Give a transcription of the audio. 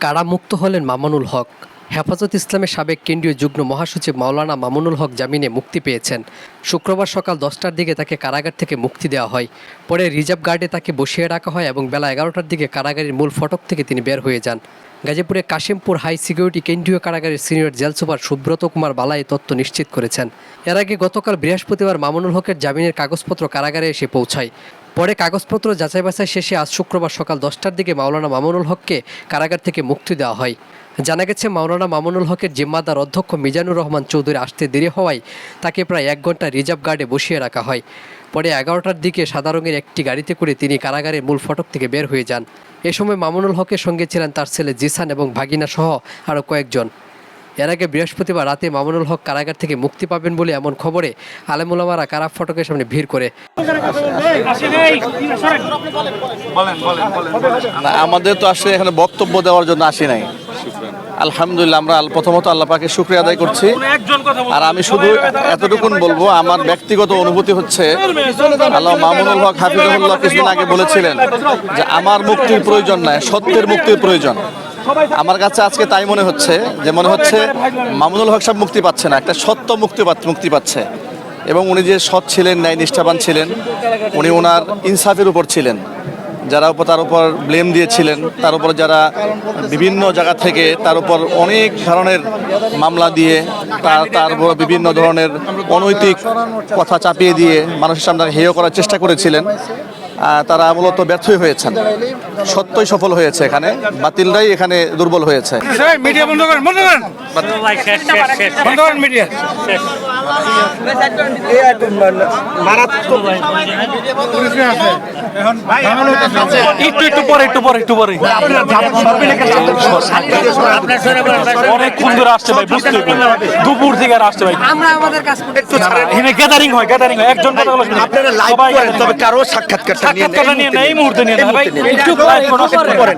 কারামুক্ত হলেন মামুনুল হক। হেফাজত ইসলামের সাবেক কেন্দ্রীয় যুগ্ম মহাসচিব মাওলানা মামুনুল হক জামিনে মুক্তি পেয়েছেন। শুক্রবার সকাল দশটার দিকে তাকে কারাগার থেকে মুক্তি দেওয়া হয়। পরে রিজার্ভ গার্ডে তাকে বসিয়ে রাখা হয় এবং বেলা এগারোটার দিকে কারাগারের মূল ফটক থেকে তিনি বের হয়ে যান। গাজীপুরের কাশিমপুর হাই সিকিউরিটি কেন্দ্রীয় কারাগারের senior jail super Subrata Kumar Bala এই তথ্য নিশ্চিত করেছেন। এর আগে গতকাল বৃহস্পতিবার মামুনুল হকের জামিনের কাগজপত্র কারাগারে এসে পৌঁছায়। পরে কাগজপত্র যাচাই বাছাই শেষে আজ শুক্রবার সকাল দশটার দিকে মাওলানা মামুনুল হককে কারাগার থেকে মুক্তি দেওয়া হয়। জানা গেছে, মাওলানা মামুনুল হকের জিম্মাদার অধ্যক্ষ মিজানুর রহমান চৌধুরী আসতে দেরি হওয়ায় তাকে প্রায় এক ঘণ্টা রিজার্ভ গার্ডে বসিয়ে রাখা হয়। পরে এগারোটার দিকে সাদা রঙের একটি গাড়িতে করে তিনি কারাগারের মূল ফটক থেকে বের হয়ে যান। এ সময় মামুনুল হকের সঙ্গে ছিলেন তার ছেলে জিসান এবং ভাগিনা সহ আরও কয়েকজন। এর আগে বৃহস্পতিবার রাতে মামুনুল হক কারাগার থেকে মুক্তি পাবেন বলে এমন খবরে আলেমুলামারা কারা ফটকের সামনে ভিড় করে। আমাদের তো আসলে এখানে বক্তব্য দেওয়ার জন্য আসি নাই। আলহামদুলিল্লাহ, আমরা প্রথমত আল্লাহ পাকে শুক্রিয়া আদায় করছি। আর আমি শুধু এতটুকুন বলব, আমার ব্যক্তিগত অনুভূতি হচ্ছে, আল্লাহ মামুনুল হক হাফিজুল্লাহ কিছুদিন আগে বলেছিলেন যে, আমার মুক্তির প্রয়োজন নাই, সত্যের মুক্তির প্রয়োজন। আমার কাছে আজকে তাই মনে হচ্ছে যে মনে হচ্ছে মামুনুল হক সাহেব মুক্তি পাচ্ছে না একটা সত্য মুক্তি মুক্তি পাচ্ছে। এবং উনি যে সৎ ছিলেন ন্যায় নিষ্ঠাবান ছিলেন উনি ওনার ইনসাফের উপর ছিলেন। যারা উপর তার উপর ব্লেম দিয়েছিলেন তার উপর যারা বিভিন্ন জায়গা থেকে তার উপর অনেক ধরনের মামলা দিয়ে তার তার উপর বিভিন্ন ধরনের অনৈতিক কথা চাপিয়ে দিয়ে মানুষের সামনে হেয় করার চেষ্টা করেছিলেন। তারা মূলত ব্যর্থই হয়েছেন। সত্যই সফল হয়েছে এখানে। বাতিলরাই এখানে দুর্বল হয়েছে। মিডিয়া বন্ধ করেন বন্ধ করেন। বন্ধ করেন মিডিয়া। একটু একটু পরে একটু পরে একটু পরে। অনেকক্ষণ ধরে আসছে ভাই বুঝতে দুপুর থেকে আর আসছে ভাই। আমরা আমাদের কাজ করি গ্যাদারিং হয় গ্যাদারিং হয়। একজন কথা বলে আপনারা লাইভ করেন তবে কারও নেন। সাক্ষাৎকারটা নিয়ে এই মুহূর্তে নিয়ে ভাই একটু করেন।